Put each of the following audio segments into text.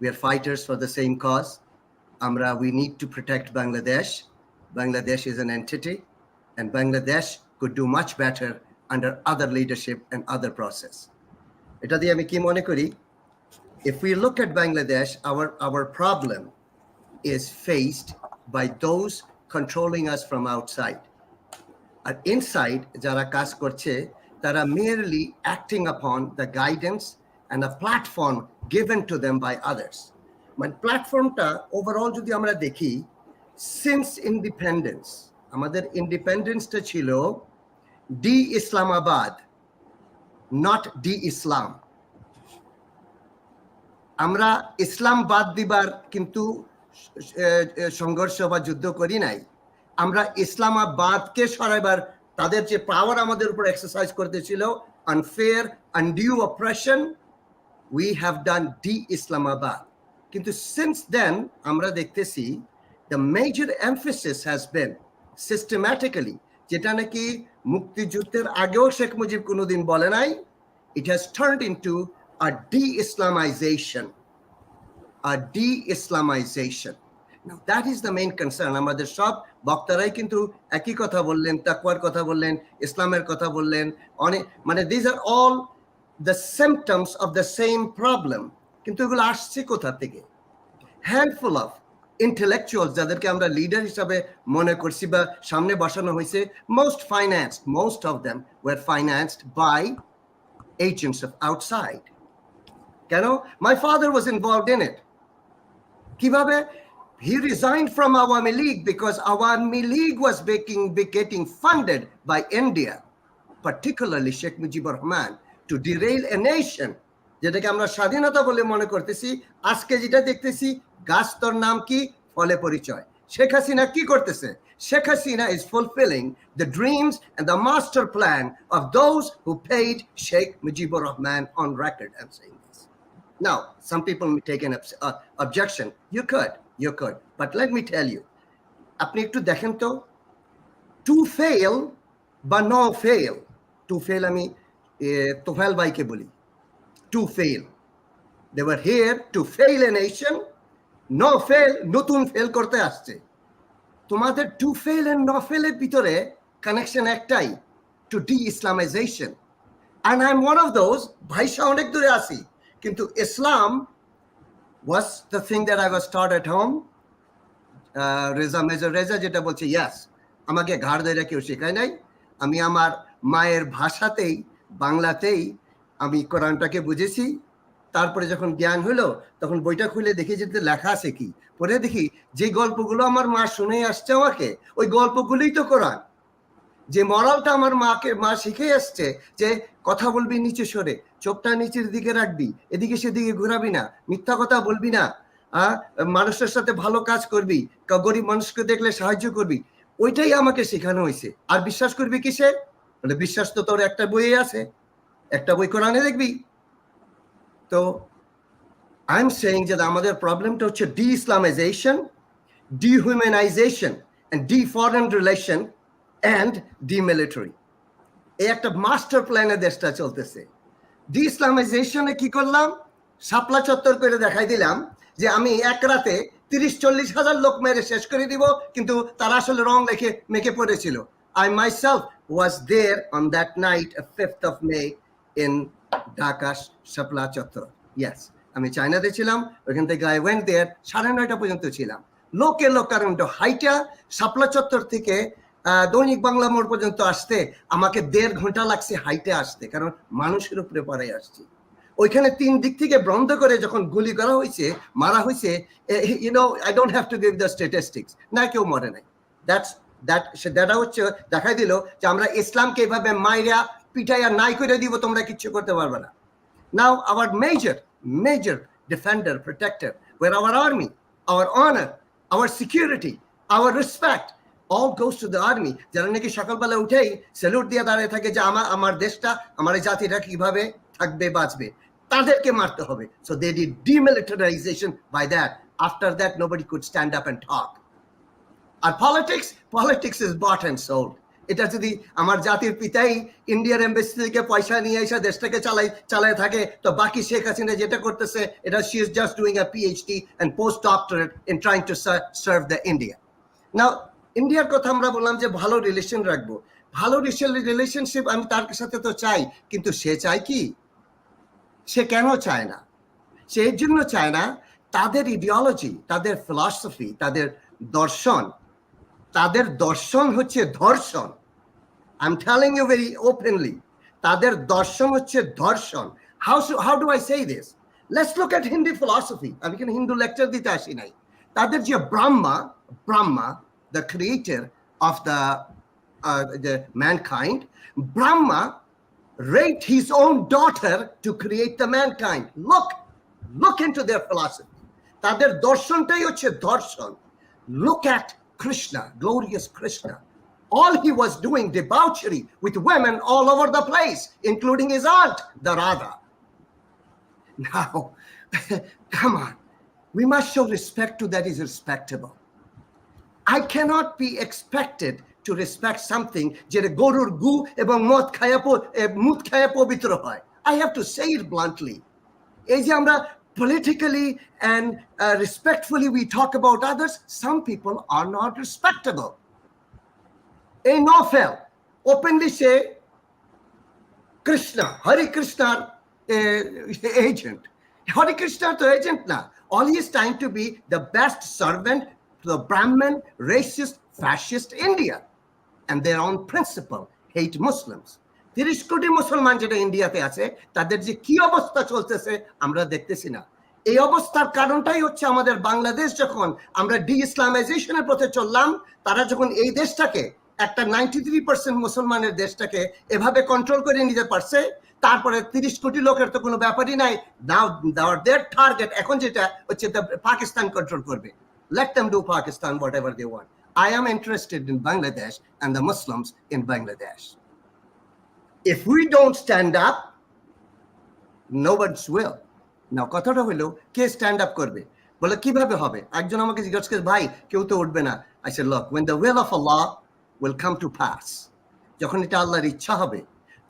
We are fighters for the same cause. Amra, we need to protect Bangladesh. Bangladesh is an entity, and Bangladesh could do much better under other leadership and other process. এটা দিয়ে আমি কি মনে করি if we look at Bangladesh, our, our problem is faced by those controlling us from outside. R inside যারা কাজ করছে তারা merely acting upon the guidance and a platform given to them by others. মানে প্ল্যাটফর্মটা overall যদি আমরা দেখি since independence আমাদের ইন্ডিপেন্ডেন্সটা ছিল de Islamabad not de Islam আমরা ইসলাম বাদ দিবার কিন্তু সংঘর্ষ বা যুদ্ধ করি নাই আমরা ইসলামাবাদকে সরাইবার, তাদের যে পাওয়ার আমাদের উপর এক্সারসাইজ করতেছিল unfair undue operation we have done de Islamabad কিন্তু সিন্স দেন আমরা দেখতেছি the major emphasis has been systematically যেটা নাকি মুক্তিযুদ্ধের আগেও শেখ মুজিব কোনোদিন বলে নাই it has turned into a de-Islamization, a de-Islamization. Now that is the main concern. আমাদের সব বক্তারাই কিন্তু একই কথা বললেন তাকওয়ার কথা বললেন ইসলামের কথা বললেন অনেক মানে this are all the symptoms of the same problem কিন্তু এগুলো আসছে কোথা থেকে হ্যান্ডফুল অফ ইন্টেলেকচুয়াল যাদেরকে আমরা লিডার হিসাবে মনে করছি বা সামনে বসানো হয়েছে most financed most of them were financed by agents of outside. কেন my father was involved in it. কীভাবে he resigned from Awami League because Awami League was making, be- getting funded by India, particularly Sheikh Mujibur Rahman, to derail a nation. যেটাকে আমরা স্বাধীনতা বলে মনে করতেছি আজকে যেটা দেখতেছি গাছ তোর নাম কি ফলে পরিচয় শেখ হাসিনা কি করতেছে Sheikh Hasina is fulfilling the dreams and the master plan of those who paid Sheikh Mujibur Rahman on record. I'm saying this. Now, some people may take an obs- uh, objection. You could, you could. But let me tell you, আপনি একটু দেখেন তো two fail বা ন fail to fail আমি তোফাইল ভাইকে বলি। To fail they were here to fail a nation no fail নতুন ফেল করতে আসছে। তোমাদের টু ফেল এন্ড ন ফেলের ভিতরে কানেকশন একটাই to de Islamization and I am one of those ভাইসা অনেক দূরে আসি কিন্তু Islam was the thing that I was start at home Reza major Reza যেটা বলছে ইয়াস আমাকে ঘাড় ধরে কেউ শেখায় নাই। আমি আমার মায়ের ভাষাতেই বাংলাতেই আমি কোরআনটাকে বুঝেছি। তারপরে যখন জ্ঞান হলো, তখন বইটা খুলে দেখি যেতে লেখা আছে কি? পরে দেখি যে গল্পগুলো আমার মা শুনে আসছে আমাকে, ওই গল্পগুলোই তো কোরআন। যে মরালটা আমার মাকে, মা শিখে আসছে যে কথা বলবি, নিচে সরে, চোখটা নিচের দিকে রাখবি, এদিকে সেদিকে ঘোরাবি না, মিথ্যা কথা বলবি না মানুষের সাথে ভালো কাজ করবি গরিব মানুষকে দেখলে সাহায্য করবি, ওইটাই আমাকে শেখানো হয়েছে। আর বিশ্বাস করবি কিসে মানে বিশ্বাস তো তোর একটা বইয়ে আছে। একটা বই কোরআনে দেখবি। তো আই এম সেইং যে আমাদের প্রবলেমটা হচ্ছে de Islamization dehumanization and de foreign relation and de military এই একটা মাস্টার প্ল্যানে দেশটা চলতেছে। ডি ইসলামাইজেশনে কি করলাম? শাপলা চত্বর করে দেখাই দিলাম যে আমি এক রাতে তিরিশ চল্লিশ হাজার লোক মেরে শেষ করে দিব, কিন্তু তারা আসলে রং লেখে, মেখে পড়েছিল। I myself was there on that night fifth of May in Dhaka Shapla Chattar yes আমি চায়নাতে ছিলাম, ওইখান থেকে আই ওয়েন্ট দেয়ার সাড়ে নয়টা পর্যন্ত ছিলাম। লোকে কারণ হাইটা শাপলা চত্বর থেকে দৈনিক বাংলা মোড় পর্যন্ত আসতে আমাকে দেড় ঘণ্টা লাগছে হাইটে আসতে, কারণ মানুষের উপরে পরে আসছি। ওইখানে তিন দিক থেকে বন্ধ করে যখন গুলি করা হয়েছে, মারা হয়েছে you know I don't have to give the statistics না কেউ মরে নাই। দ্যাটস দ্যাট সেটা হচ্ছে দেখাই দিল যে আমরা ইসলামকে এভাবে মাইরা পিটাইয়া নাই করে দিব তোমরা কিচ্ছু করতে পারবে না। Now, our major, major defender, protector, where our army, our honour our security our respect, all goes to the army. যারা নাকি সকালবেলা উঠেই স্যালুট দিয়ে দাঁড়িয়ে থাকে যে আমার আমার দেশটা আমার এই জাতিটা কীভাবে থাকবে বাঁচবে তাদেরকে মারতে হবে। So they demilitarization by that after that nobody could stand up and talk our politics politics is bought and sold এটা যদি আমার জাতির পিতাই ইন্ডিয়ার এম্বাসি থেকে পয়সা নিয়ে এসে দেশটাকে চালাই, চালায় থাকে, তো বাকি শেখ হাসিনা যেটা করতেছে, এটা she is just doing a PhD and post doctorate in trying to serve the India now ইন্ডিয়ার কথা আমরা বললাম যে ভালো রিলেশন রাখব। ভালো রিলেশনশিপ আমি তার সাথে তো চাই, কিন্তু সে চায় কি? সে কেন চায় না? সে এর জন্য চায় না, তাদের ইডিওলজি তাদের ফিলসফি তাদের দর্শন তাদের দর্শন হচ্ছে ধর্ষণ। I am telling you very openly তাদের দর্শন হচ্ছে ধর্ষণ। How how do I say this let's look at Hindi philosophy আমি কিন্তু হিন্দু লেকচার দিতে আসি নাই। তাদের যে Brahma Brahma the creator of the the mankind, brahma raped his own daughter to create the mankind look look into their philosophy তাদের দর্শনটাই হচ্ছে দর্শন look at krishna glorious krishna all he was doing debauchery with women all over the place including his aunt the radha now come on we must show respect to that is respectable I cannot be expected to respect something যেটা গরুর গু এবং মদ খায়া প- এ, মুদ খায়া পবিত্র হয় I have to say it bluntly. এই যে আমরা politically and uh, respectfully we talk about others, some people are not respectable. A novel openly say Krishna, Hari Krishna uh, agent. Hari Krishna to agent now. All he is trying to be the best servant to the Brahmin, racist, fascist India and their own principle, hate Muslims. তিরিশ কোটি মুসলমান যেটা ইন্ডিয়াতে আছে, তাদের যে কি অবস্থা চলতেছে আমরা দেখতেছি না এই অবস্থার কারণটাই হচ্ছে আমাদের বাংলাদেশ যখন আমরা ডি ইসলামাইজেশনের পথে চললাম, তারা যখন এই দেশটাকে, একটা নাইনটি থ্রি পার্সেন্ট মুসলমানের দেশটাকে এভাবে কন্ট্রোল করে নিতে পারছে, তারপরে তিরিশ কোটি লোকের তো কোনো ব্যাপারই নাই নাও দের টার্গেট এখন যেটা হচ্ছে পাকিস্তান কন্ট্রোল করবে let do Pakistan Pakistan ever they want. I am interested in Bangladesh and the Muslims in Bangladesh. If we don't stand up, no one's will. Now, কথাটা হলো কে স্ট্যান্ড আপ করবে? বলে কীভাবে হবে? একজন আমাকে জিজ্ঞেস করে ভাই কেউ তো উঠবে না। I say lock when the will of Allah will come to pass যখন এটা আল্লাহর ইচ্ছা হবে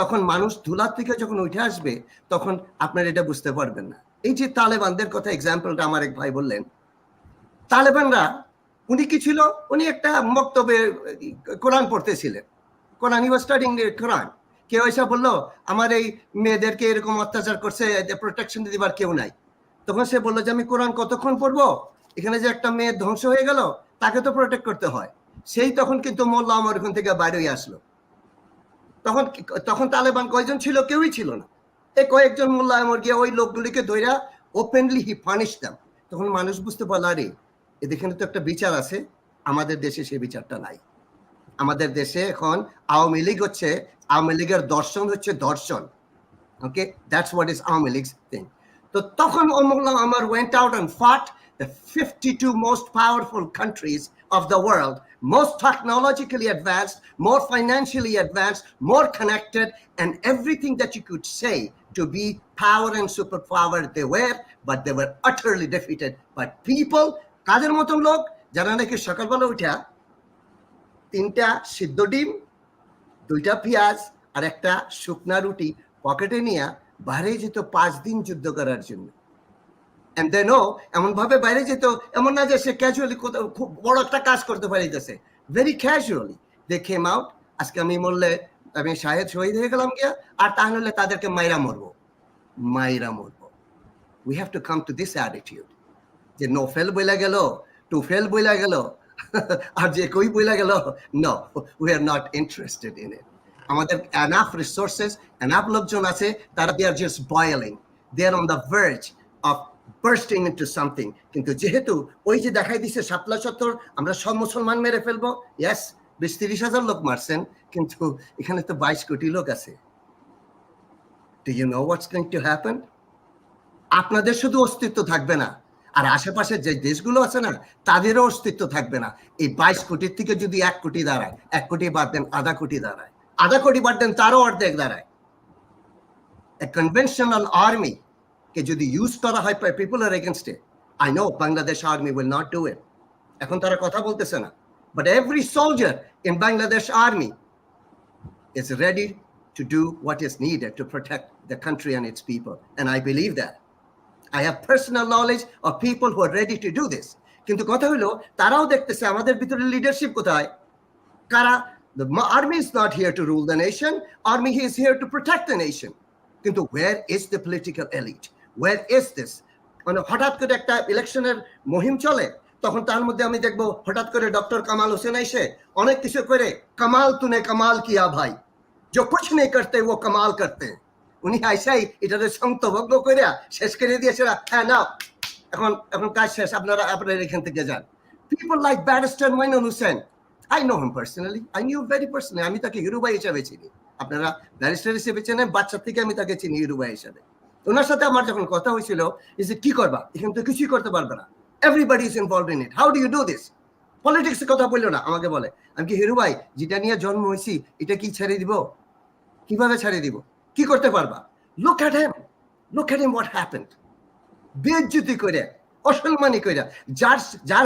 তখন মানুষ ধুলার থেকে যখন উঠে আসবে তখন আপনার এটা বুঝতে পারবেন না। এই যে তালেবানদের কথা এক্সাম্পলটা আমার এক ভাই বললেন। তালেবানরা উনি কি ছিল? উনি একটা বক্তব্যে কোরআন পড়তেছিলেন। কোরআন ইউ স্টাডিং কোরআন কেউ এসে বলল, আমার এই মেয়েদেরকে এরকম অত্যাচার করছে প্রোটেকশন দিবার কেউ নাই। তখন সে বলল যে, আমি কোরআন কতক্ষণ পড়ব? এখানে যে একটা মেয়ে ধ্বংস হয়ে গেল, তাকে তো প্রোটেক্ট করতে হয়। সেই তখন কিন্তু মোল্লা আমার ওখান থেকে বাইরে আসলো। তখন তখন তালেবান কয়জন ছিল? কেউই ছিল না। এই কয়েকজন মোল্লা আমার গিয়ে ওই লোকগুলিকে ধৈরা ওপেনলি হি পানিশ দাম তখন মানুষ বুঝতে পারল, আরে এখানে তো একটা বিচার আছে, আমাদের দেশে সেই বিচারটা নাই। আমাদের দেশে এখন আওয়ামী লীগ হচ্ছে আওয়ামী লীগের দর্শন হচ্ছে দর্শন okay that's what is Awami League thing তো তখন মোল্লা আমার went out and fought the 52 most powerful countries of the world, most technologically advanced, more financially advanced, more connected, and everything that you could say to be power and superpower they were, but they were utterly defeated. But people, কাদের মতন লোক যারা নাকি সকালবেলা উঠা তিনটা সিদ্ধ ডিম, দুইটা পেঁয়াজ আর একটা শুকনা রুটি পকেটে নিয়ে বাইরে যেত পাঁচ দিন যুদ্ধ করার জন্য। And they know এমন ভাবে বাইরে যেত, এমন না যে সে ক্যাজুয়ালি কোথাও খুব বড় একটা কাজ করতে পারিতেছে। Very casually they came out আজকে আমি মরলে আমি শাহেদ শহীদ হয়ে গেলাম গিয়া, আর তাহলে তাদেরকে মাইরা মরবো। মাইরা মরবো। We have to come to this attitude যে নো ফেল বইলা গেল টু ফেল বইলা গেল আর যে কই বইলা গেল? No we are not interested in it আমাদের এনাফ রিসোর্সেস এনাফ লোকজন আছে, তারা they just boiling they are on the verge of bursting into something. কিন্তু যেহেতু ওই যে দেখাই দিছে শাপলা চত্বর, আমরা সব মুসলমান মেরে ফেলব। ইয়াস বিশ তিরিশ হাজার লোক মারছেন, কিন্তু এখানে তো বাইশ কোটি লোক আছে। Do you know what's to happen আপনাদের শুধু অস্তিত্ব থাকবে না। আর আশেপাশে যে দেশগুলো আছে না, তাদেরও অস্তিত্ব থাকবে না। এই বাইশ কোটির থেকে যদি এক কোটি দাঁড়ায়, এক কোটি বাদ দেন, আধা কোটি দাঁড়ায়। আধা কোটি বাদ দেন, তারও অর্ধেক দাঁড়ায়। Conventional army কে যদি ইউজ করা হয় people are against I know Bangladesh army will not do it এখন তারা কথা বলতেছে না। But every soldier in Bangladesh army is ready to do what is needed to protect the country and its people. And I believe that. I have personal knowledge of people who are ready to do this. কিন্তু কথা হলো তারাও দেখতেছে আমাদের ভিতরে leadership কোথায় কারা the army is not here to rule the nation army is here to protect the nation কিন্তু where is the political elite where is this মানে হঠাৎ করে একটা ইলেকশনের মহিম চলে তখন তার মধ্যে আমি দেখবো হঠাৎ করে ডক্টর কামাল হোসেন এসে অনেক কিছু করে কামাল তুনে কামাল কিয়া ভাই जो कुछ नहीं करते वो कमाल करते हैं। উনি আইসাই এটাতে সংতভঙ্গ করিয়া শেষ করে দিয়েছিল হ্যাঁ নাও। এখন এখন কাজ শেষ, আপনারা আপনারা এখান থেকে যান। People like barrister Mainul Hossain I know him personally I knew very personally আমি তাকে হিরুবাই হিসাবে চিনি। আপনারা ব্যারিস্টার হিসেবে চেনেন বাচ্চা থেকে আমি তাকে চিনি হিরুবাই হিসাবে। ওনার সাথে আমার যখন কথা হয়েছিল যে কি করবা? এখানে তো কিছুই করতে পারবে না। Everybody is involve in it how do you do this politics কথা বলল না, আমাকে বলে। আমি কি হিরু ভাই, যেটা নিয়ে জন্ম হয়েছি, এটা কি ছেড়ে দিব? কীভাবে ছেড়ে দিব? কি করতে পারবা? Look at them look at them what happened বেজ্জুতি করে অসলমানি করে যার যার